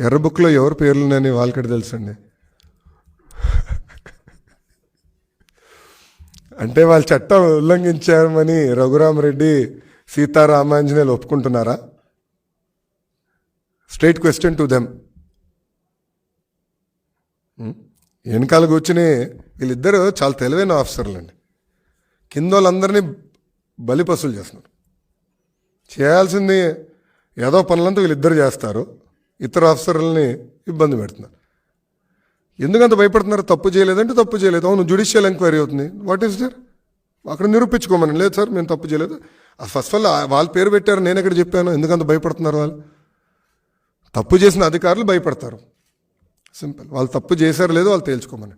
ఎర్ర బుక్లో ఎవరి పేర్లు ఉన్నాయని వాళ్ళకి తెలుసండి? అంటే వాళ్ళు చట్టం ఉల్లంఘించామని రఘురామరెడ్డి సీతారామాంజనేయులు ఒప్పుకుంటున్నారా? స్ట్రైట్ క్వశ్చన్ టు దెమ్ వెనకాల కూర్చుని వీళ్ళిద్దరూ చాలా తెలివైన ఆఫీసర్లు అండి కింద వాళ్ళందరినీ బలిపసులు చేస్తున్నారు. చేయాల్సింది ఏదో పనులంతా వీళ్ళిద్దరు చేస్తారు. ఇతర ఆఫీసర్లని ఇబ్బంది పెడుతున్నారు. ఎందుకంత భయపడుతున్నారు? తప్పు చేయలేదంటే తప్పు చేయలేదు. అవును జుడిషియల్ ఎంక్వైరీ అవుతుంది. వాట్ ఈస్ దర్ అక్కడ నిరూపించుకోమని. లేదు సార్ మేము తప్పు చేయలేదు. ఫస్ట్ ఆఫ్ ఆల్ వాళ్ళ పేరు పెట్టారు నేను ఎక్కడ చెప్పాను? ఎందుకంత భయపడుతున్నారు వాళ్ళు? తప్పు చేసిన అధికారులు భయపడతారు. సింపుల్ వాళ్ళు తప్పు చేశారు లేదో వాళ్ళు తేల్చుకోమని.